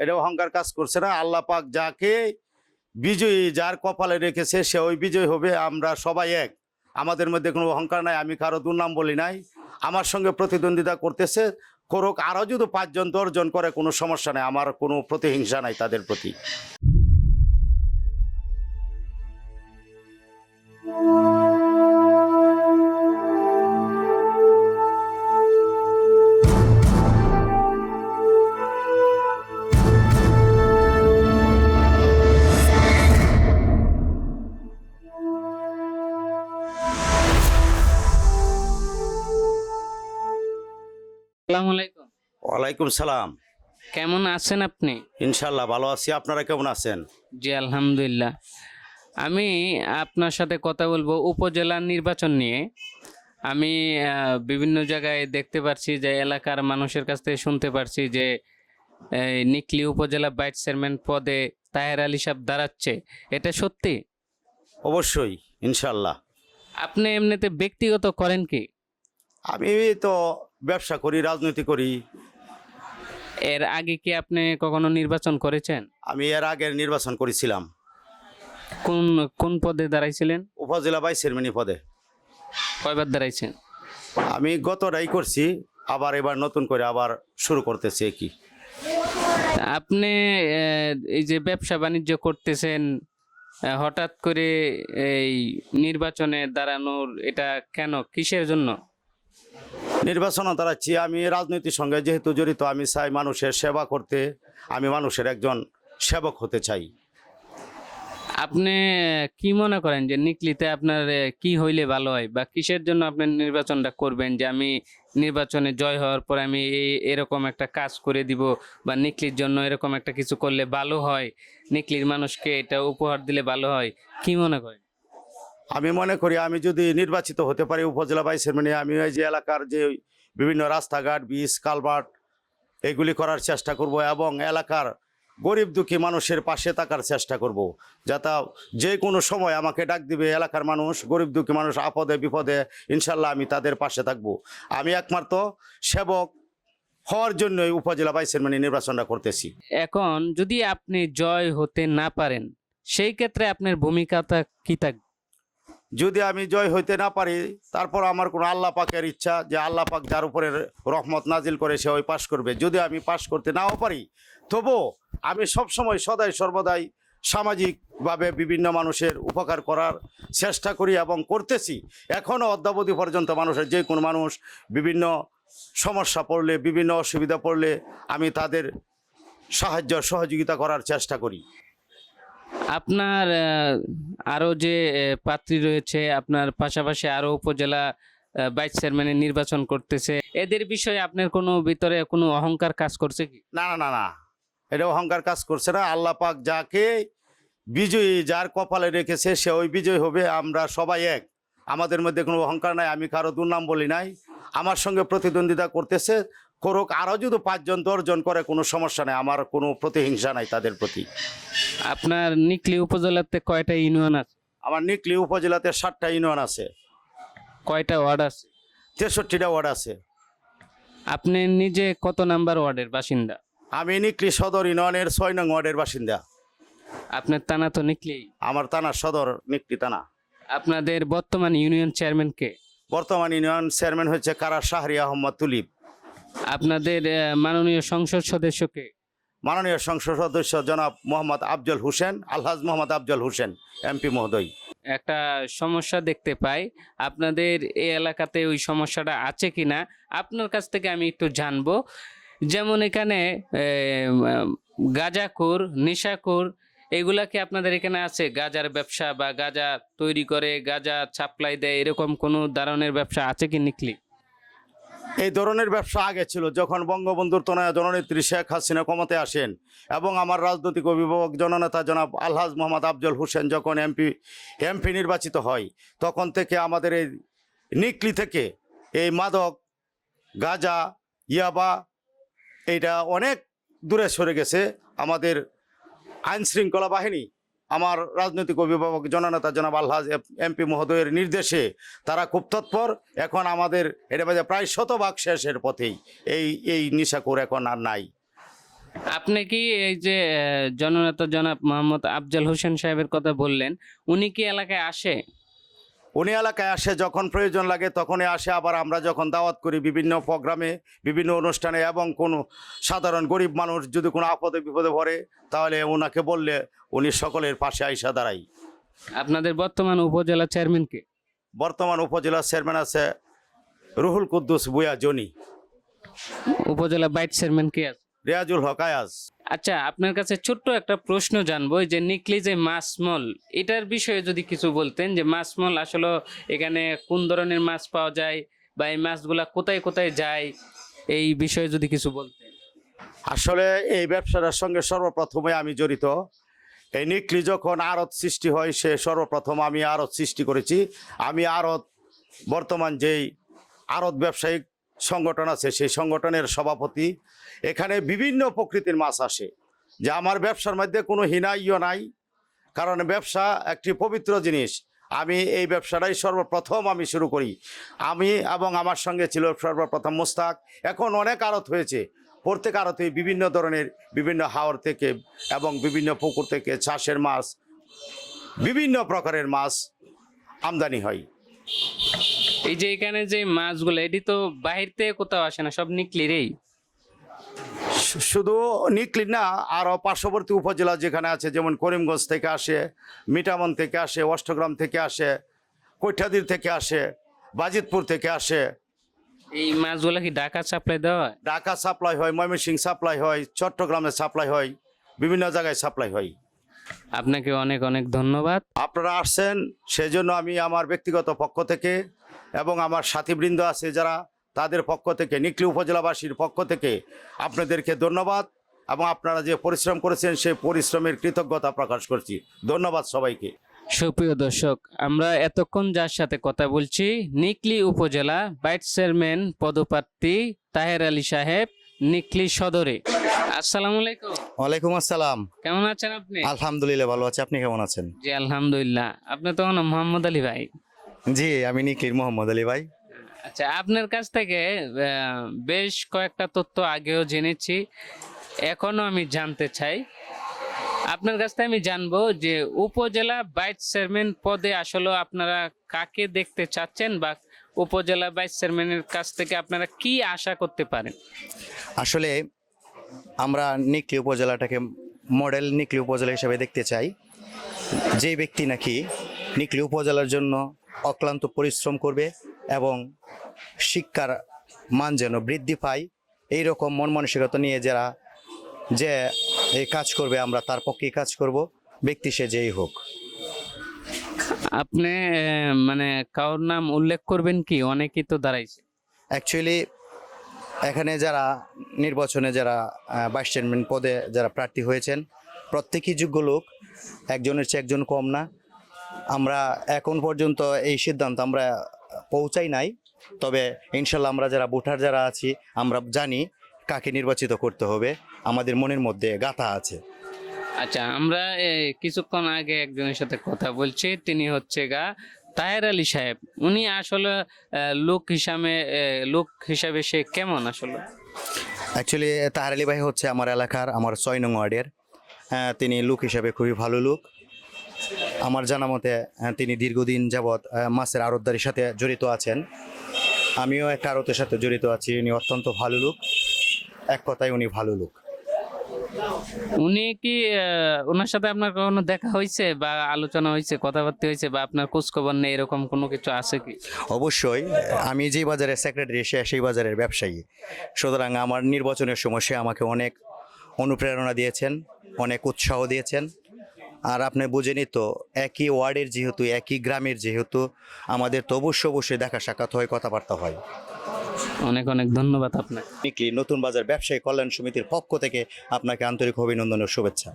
এটা অহংকার কাজ করছে না। আল্লাহ পাক যাকে বিজয়ী যার কপালে রেখেছে, সে ওই বিজয় হবে। আমরা সবাই এক। আমাদের মধ্যে কোনো অহংকার নাই, আমি কারও দুর্নাম বলি নাই। আমার সঙ্গে প্রতিদ্বন্দ্বিতা করতেছে, করুক। আরও যদি পাঁচজন, দশজন করে, কোনো সমস্যা নেই। আমার কোনো প্রতিহিংসা নাই তাদের প্রতি। আসসালামু আলাইকুম। ওয়ালাইকুম সালাম। কেমন আছেন আপনি? ইনশাল্লাহ ভালো আছি। আপনারা কেমন আছেন? জি আলহামদুলিল্লাহ। আমি আপনার সাথে কথা বলব উপজেলা নির্বাচন নিয়ে। আমি বিভিন্ন জায়গায় দেখতে পারছি যে এলাকার মানুষের কাছ থেকে শুনতে পারছি যে নিকলি উপজেলা ভাইস চেয়ারম্যান পদে তাহের আলী সাহেব দাঁড়াচ্ছে। এটা সত্যি? অবশ্যই ইনশাল্লাহ আপনি এমনিতে ব্যক্তিগত করেন কি? আমি তো ব্যবসা করি রাজনীতি করি। এর আগে কি আপনি কখনো নির্বাচন করেছেন? আমি এর আগে নির্বাচন করেছিলাম। কোন কোন পদে দাঁড়াইছিলেন? উপজেলা ভাইস চেয়ারম্যানি পদে। কয়বার দাঁড়াইছেন? আমি গতটাই করছি আবার এবার নতুন করে আবার শুরু করতেছি কি আপনি এই যে ব্যবসা বাণিজ্য করতেছেন হঠাৎ করে এই নির্বাচনে দাঁড়ানোর এটা কেন কিসের জন্য? নির্বাচন দাঁড়াচ্ছি আমি রাজনীতির সঙ্গে যেহেতু জড়িত, আমি চাই মানুষের সেবা করতে, আমি মানুষের একজন সেবক হতে চাই। আপনি কি মনে করেন যে নিকলিতে আপনার কি হইলে ভালো হয় বা কিসের জন্য আপনি নির্বাচনটা করবেন যে আমি নির্বাচনে জয় হওয়ার পর আমি এই- এরকম একটা কাজ করে দিব বা নিকলির জন্য এরকম একটা কিছু করলে ভালো হয়? নিকলির মানুষকে এটা উপহার দিলে ভালো হয়, কি মনে করেন? আমি মনে করি আমি যদি নির্বাচিত হতে পারি উপজেলা ভাইস চেয়ারম্যানে, আমি ওই যে এলাকার যে বিভিন্ন রাস্তাঘাট বীজ কালভার্ট, এগুলি করার চেষ্টা করব এবং এলাকার গরিব দুঃখী মানুষের পাশে থাকার চেষ্টা করব। যাতে যে কোনো সময় আমাকে ডাক দিবে, এলাকার মানুষ, গরিব দুঃখী মানুষ, আপদে বিপদে, ইনশাল্লাহ আমি তাদের পাশে থাকব। আমি একমাত্র সেবক হওয়ার জন্যই উপজেলা ভাইস চেয়ারম্যানে নির্বাচনটা করতেছি। এখন যদি আপনি জয় হতে না পারেন, সেই ক্ষেত্রে আপনার ভূমিকাটা কি থাকবে? যদি আমি জয় হইতে না পারি, তারপর আমার কোনো আল্লাহ পাকের ইচ্ছা যে আল্লাহ পাক যার উপরে রহমত নাজিল করে সে ওই পাশ করবে। যদি আমি পাশ করতে নাও পারি, তবু আমি সবসময় সদাই সর্বদাই সামাজিকভাবে বিভিন্ন মানুষের উপকার করার চেষ্টা করি এবং করতেছি। এখনও অদ্যাবধি পর্যন্ত মানুষের যে কোনো মানুষ বিভিন্ন সমস্যা পড়লে, বিভিন্ন অসুবিধা পড়লে আমি তাদের সাহায্য, সহযোগিতা করার চেষ্টা করি। আপনার আহ, আরও যে প্রার্থী রয়েছে আপনার পাশাপাশি আরও উপজেলা ভাইস চেয়ারম্যানের নির্বাচন করতেছে এদের বিষয়ে আপনার কোনো ভিতরে কোনো অহংকার কাজ করছে কি? না না না না। এটা অহংকার কাজ করছে না। আল্লাহ পাক যাকে বিজয়ী যার কপালে রেখেছে সে ওই বিজয় হবে। আমরা সবাই এক। আমাদের মধ্যে কোনো অহংকার নাই। আমি কারও দুর্নাম বলি নাই। আমার সঙ্গে প্রতিদ্বন্দ্বিতা করতেছে। করুক আরও যদি পাঁচজন দশজন করে কোনো সমস্যা নেই। আমার কোনো প্রতিহিংসা নাই তাদের প্রতি। আপনার নিকলি উপজেলাতে কয়টা ইউনিয়ন আছে? আমার নিকলি উপজেলাতে ষাটটা ইউনিয়ন আছে। কয়টা ওয়ার্ড আছে? তেষট্টিটা ওয়ার্ড আছে। আপনি নিজে কত নাম্বার ওয়ার্ডের বাসিন্দা? আমি নিকলি সদর ইউনিয়নের ছয় নং ওয়ার্ডের বাসিন্দা। আপনার টানা তো নিকলি। আমার থানা সদর নিকলি থানা। আপনাদের বর্তমান ইউনিয়ন চেয়ারম্যান কে? বর্তমান ইউনিয়ন চেয়ারম্যান হচ্ছে কারা? শাহরি আহমদ তুলিপ আপনাদের মাননীয় সংসদ সদস্যকে। মাননীয় সংসদ সদস্য জনাব মোহাম্মদ আফজল হোসেন আলহাজ মোহাম্মদ আফজল হোসেন এমপি মহোদয়। একটা সমস্যা দেখতে পাই আপনাদের এই এলাকাতে ওই সমস্যাটা আছে কিনা? আপনার কাছ থেকে আমি একটু জানব। যেমন এখানে গাজাকুর নিশাকুর এগুলা কি আপনাদের এখানে আছে? গাজার ব্যবসা বা গাজা তৈরি করে গাজা সাপ্লাই দেয় এরকম কোনো ধরনের ব্যবসা আছে কি নিকলি? এই ধরনের ব্যবসা আগে ছিল যখন বঙ্গবন্ধুর তনয়া জননেত্রী শেখ হাসিনা ক্ষমতায় আসেন এবং আমার রাজনৈতিক অভিভাবক জননেতা জনাব আলহাজ মোহাম্মদ আফজল হোসেন যখন এমপি এমপি নির্বাচিত হয়, তখন থেকে আমাদের এই নিকলি থেকে এই মাদক, গাজা, ইয়াবা, এইটা অনেক দূরে সরে গেছে আমাদের আইনশৃঙ্খলা বাহিনী। আমার রাজনৈতিক অভিভাবক জননেতা জনাব আল্লাহ এমপি মহোদয়ের নির্দেশে তারা খুব তৎপর। এখন আমাদের এটা বাজে প্রায় শতভাগ শেষের পথেই। এই এই নিশাকুর এখন আর নাই। আপনি কি এই যে জননেতা জনাব মোহাম্মদ আফজাল হোসেন সাহেবের কথা বললেন, উনি কি এলাকায় আসে? উনি এলাকায় আসে যখন প্রয়োজন লাগে তখনই আসে আবার আমরা যখন দাওয়াত করি বিভিন্ন প্রোগ্রামে বিভিন্ন অনুষ্ঠানে এবং কোনো সাধারণ গরিব মানুষ যদি কোনো আপদে বিপদে পড়ে তাহলে ওনাকে বললে উনি সকলের পাশে আইসা দাঁড়াই। আপনাদের বর্তমান উপজেলা চেয়ারম্যানকে বর্তমান উপজেলা চেয়ারম্যান আছে রুহুল কুদ্দুস বুয়া জনি। উপজেলা বাইট চেয়ারম্যান কে আছে? রিয়াজুল হক আয়াজ। আচ্ছা আপনার কাছে ছোট্ট একটা প্রশ্ন জানব এই যে নিকলি যে মাছ মল এটার বিষয়ে যদি কিছু বলতেন যে মাছ মল আসলে এখানে কোন ধরনের মাছ পাওয়া যায় বা এই মাছগুলা কোথায় কোথায় যায় এই বিষয়ে যদি কিছু বলতেন। আসলে এই ব্যবসাটার সঙ্গে সর্বপ্রথমে আমি জড়িত। এই নিকলি যখন আড়ত সৃষ্টি হয় সে সর্বপ্রথম আমি আড়ত সৃষ্টি করেছি। আমি আড়ত বর্তমান যেই আড়ত ব্যবসায়িক সংগঠন আছে, সেই সংগঠনের সভাপতি। এখানে বিভিন্ন প্রকৃতির মাছ আসে। যে আমার ব্যবসার মধ্যে কোনো হিনাইয় নাই। কারণ ব্যবসা একটি পবিত্র জিনিস। আমি এই ব্যবসাটাই সর্বপ্রথম আমি শুরু করি। আমি এবং আমার সঙ্গে ছিল সর্বপ্রথম মোস্তাক। এখন অনেক আড়ত হয়েছে। প্রত্যেক আড়তে বিভিন্ন ধরনের, বিভিন্ন হাওর থেকে এবং বিভিন্ন পুকুর থেকে চাষের মাছ, বিভিন্ন প্রকারের মাছ আমদানি হয়। এই যে এখানে যে মাছগুলো এটি তো বাহির থেকে কোথাও আসে না সব নিকলিরেই শুধু নিকলি না আরও পার্শ্ববর্তী উপজেলা যেখানে আছে যেমন করিমগঞ্জ থেকে আসে মিটামন থেকে আসে অষ্টগ্রাম থেকে আসে কৈঠাদির থেকে আসে বাজিতপুর থেকে আসে। এই মাছগুলো কি ঢাকা সাপ্লাই দেওয়া হয়? ঢাকা সাপ্লাই হয় ময়মনসিং সাপ্লাই হয় চট্টগ্রামে সাপ্লাই হয় বিভিন্ন জায়গায় সাপ্লাই হয়। আপনাকে অনেক অনেক ধন্যবাদ। আপনারা আসছেন সেজন্য আমি আমার ব্যক্তিগত পক্ষ থেকে এবং আমার সাথীবৃন্দ আছে যারা তাদের পক্ষ থেকে নিকলি উপজেলাবাসীর পক্ষ থেকে আপনাদেরকে ধন্যবাদ এবং আপনারা যে পরিশ্রম করেছেন সেই পরিশ্রমের কৃতজ্ঞতা প্রকাশ করছি। ধন্যবাদ সবাইকে। সুপ্রিয় দর্শক আমরা এতক্ষণ যার সাথে কথা বলছি নিকলি উপজেলা ভাইস চেয়ারম্যান পদপ্রার্থী তাহের আলী সাহেব নিকলি সদরে। আসসালামু আলাইকুম। ওয়ালাইকুম আসসালাম। কেমন আছেন আপনি? আলহামদুলিল্লাহ ভালো আছি। আপনি কেমন আছেন? জি আলহামদুলিল্লাহ। আপনি তো হন মোহাম্মদ আলী ভাই। জি আমি নিকির মোহাম্মদ আলী ভাই। আচ্ছা আপনার কাছ থেকে বেশ কয়েকটা তথ্য আগেও জেনেছি এখনও আমি জানতে চাই। আপনার কাছ থেকে আমি জানব যে উপজেলা ভাইস চেয়ারম্যান পদে আসলে আপনারা কাকে দেখতে চাচ্ছেন বা উপজেলা ভাইস চেয়ারম্যানের কাছ থেকে আপনারা কি আশা করতে পারেন? আসলে আমরা নিকলি উপজেলাটাকে মডেল নিকলি উপজেলা হিসেবে দেখতে চাই। যে ব্যক্তি নাকি নিকলি উপজেলার জন্য অক্লান্ত পরিশ্রম করবে এবং শিক্ষার মান যেন বৃদ্ধি পায় এই রকম মন মানসিকতা নিয়ে যারা যে এই কাজ করবে আমরা তার পক্ষেই কাজ করব ব্যক্তি সে যেই হোক। আপনি মানে কারোর নাম উল্লেখ করবেন কি? অনেকেই তো দাঁড়াইছে। অ্যাকচুয়ালি এখানে যারা নির্বাচনে যারা ভাইস চেয়ারম্যান পদে যারা প্রার্থী হয়েছেন, প্রত্যেকই যোগ্য লোক, একজনের চেয়ে একজন কম না। আমরা এখন পর্যন্ত এই সিদ্ধান্ত আমরা পৌঁছাই নাই, তবে ইনশাল্লাহ আমরা যারা ভোটার যারা আছি, আমরা জানি কাকে নির্বাচিত করতে হবে। আমাদের মনের মধ্যে গাথা আছে। আচ্ছা আমরা কিছুক্ষণ আগে একজনের সাথে কথা বলছি, তিনি হচ্ছে গা তাহের আলী সাহেব উনি আসলে লোক হিসাবে লোক হিসাবে সে কেমন আসলে? অ্যাকচুয়ালি তাহার আলী ভাই হচ্ছে আমার এলাকার আমার ছয় নং ওয়ার্ডের। হ্যাঁ, তিনি লোক হিসাবে খুবই ভালো লোক। আমার জানা মতে হ্যাঁ, তিনি দীর্ঘদিন যাবৎ মাছের আড়তদারির সাথে জড়িত আছেন। আমিও একটা আড়তের সাথে জড়িত আছি। উনি অত্যন্ত ভালো লোক। এক কথায় উনি ভালো লোক। উনি কি ওনার সাথে আপনার কখনো দেখা হয়েছে বা আলোচনা হয়েছে, কথাবার্তা হয়েছে বা আপনার খোঁজখবর নেই, এরকম কোনো কিছু আছে কি? অবশ্যই, আমি যেই বাজারের সেক্রেটারি সে সেই বাজারের ব্যবসায়ী। সুতরাং আমার নির্বাচনের সময় সে আমাকে অনেক অনুপ্রেরণা দিয়েছেন, অনেক উৎসাহ দিয়েছেন। আর আপনি বুঝেনি তো, একই ওয়ার্ডের যেহেতু, একই গ্রামের যেহেতু, আমাদের তো অবশ্যই অবশ্যই দেখা সাক্ষাৎ হয়, কথাবার্তা হয়। অনেক অনেক ধন্যবাদ আপনাকে। আপনি নতুন বাজার ব্যবসায়ী কল্যাণ সমিতির পক্ষ থেকে আপনাকে আন্তরিক অভিনন্দন ও শুভেচ্ছা।